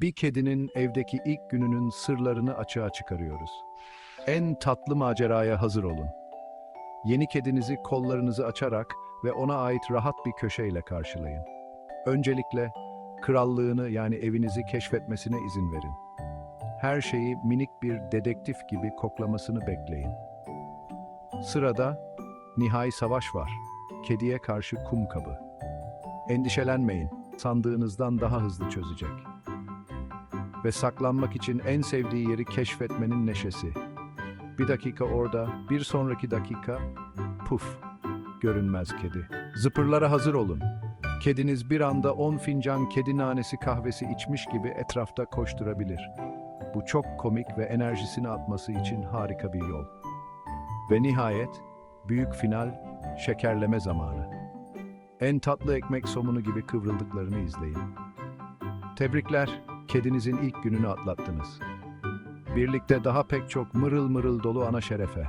Bir kedinin evdeki ilk gününün sırlarını açığa çıkarıyoruz. En tatlı maceraya hazır olun. Yeni kedinizi kollarınızı açarak ve ona ait rahat bir köşeyle karşılayın. Öncelikle krallığını yani evinizi keşfetmesine izin verin. Her şeyi minik bir dedektif gibi koklamasını bekleyin. Sırada nihai savaş var. Kediye karşı kum kabı. Endişelenmeyin, sandığınızdan daha hızlı çözecek. Ve saklanmak için en sevdiği yeri keşfetmenin neşesi. Bir dakika orada, bir sonraki dakika puf, görünmez kedi. Zıpırlara hazır olun. Kediniz bir anda 10 fincan kedi nanesi kahvesi içmiş gibi etrafta koşturabilir. Bu çok komik ve enerjisini atması için harika bir yol. Ve nihayet büyük final şekerleme zamanı. En tatlı ekmek somunu gibi kıvrıldıklarını izleyin. Tebrikler, kedinizin ilk gününü atlattınız. Birlikte daha pek çok mırıl mırıl dolu ana şerefe.